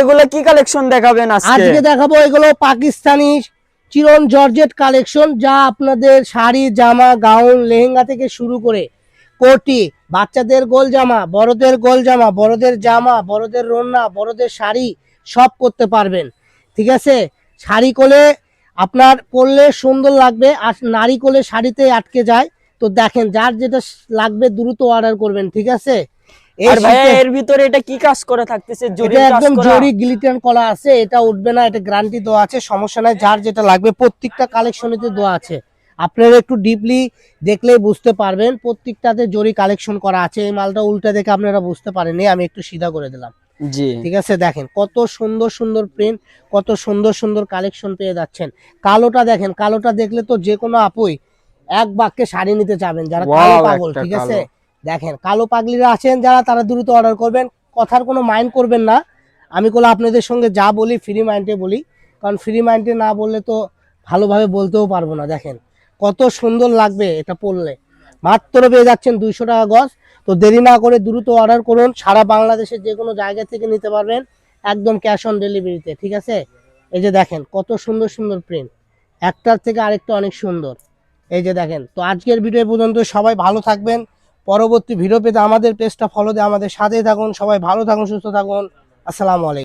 এগুলো কি কালেকশন দেখাবেন আজকে? দেখাবো এগুলো পাকিস্তানি চিরন জর্জেট কালেকশন যা আপনাদের শাড়ি, জামা, গাউন, লেহেঙ্গা থেকে শুরু করে কোটি, বাচ্চাদের গোল জামা, বড়দের গোল জামা, বড়দের জামা, বড়দের রন্না, বড়দের শাড়ি, সব করতে পারবেন। ঠিক আছে? শাড়ি কোলে আপনার পরলে সুন্দর লাগবে, আর নারী কোলে শাড়িতে আটকে যায়। তো দেখেন, যার যেটা লাগবে দ্রুত অর্ডার করবেন, ঠিক আছে? আর শীতে- এর ভিতরে এটা কি কাজ করে থাকতেছে? কাজ একদম জরি গ্লিটার করা আছে এটা উঠবে না এটা গ্যারান্টি দেওয়া আছে সমস্যা নাই যার যেটা লাগবে প্রত্যেকটা কালেকশনেতে দেওয়া আছে। আপনারা একটু ডিপলি দেখলেই বুঝতে পারবেন প্রত্যেকটাতে জরি কালেকশন করা আছে এই মালটা উল্টা দেখে আপনারা বুঝতে পারেননি আমি একটু সিধা করে দিলাম। জি। ঠিক আছে দেখেন কত সুন্দর সুন্দর প্রিন্ট কত সুন্দর সুন্দর কালেকশন পেয়ে যাচ্ছেন। কালোটা দেখেন কালোটা দেখলে তো যে কোনো আপুই এক বাক্যে শাড়ি নিতে চাবেন যারা কালো পাগল ঠিক আছে? কালো। দেখেন, কালো পাগলিরা আছেন যারা, তারা দ্রুত অর্ডার করবেন। কথার কোনো মাইন্ড করবেন না। আমি কোনো আপনাদের সঙ্গে যা বলি ফ্রি মাইন্ডে বলি। কারণ ফ্রি মাইন্ডে না বললে তো ভালোভাবে বলতেও পারব না, দেখেন। কত সুন্দর লাগবে এটা পড়লে। মাত্র পেয়ে যাচ্ছেন দুইশো টাকা গজ। তো দেরি না করে দ্রুত অর্ডার করুন। সারা বাংলাদেশের যে কোনো জায়গা থেকে নিতে পারবেন। একদম ক্যাশ অন ডেলিভারিতে ঠিক আছে? এই যে দেখেন, কত সুন্দর সুন্দর প্রিন্ট একটার থেকে আরেকটা অনেক সুন্দর। এই যে দেখেন, তো আজকের ভিডিও পর্যন্ত। সবাই ভালো থাকবেন। পরবর্তী ভিডিও পেতে আমাদের পেজটা ফলো দিয়ে আমাদের সাথেই থাকুন, সবাই ভালো থাকুন, সুস্থ থাকুন। আসসালামু আলাইকুম।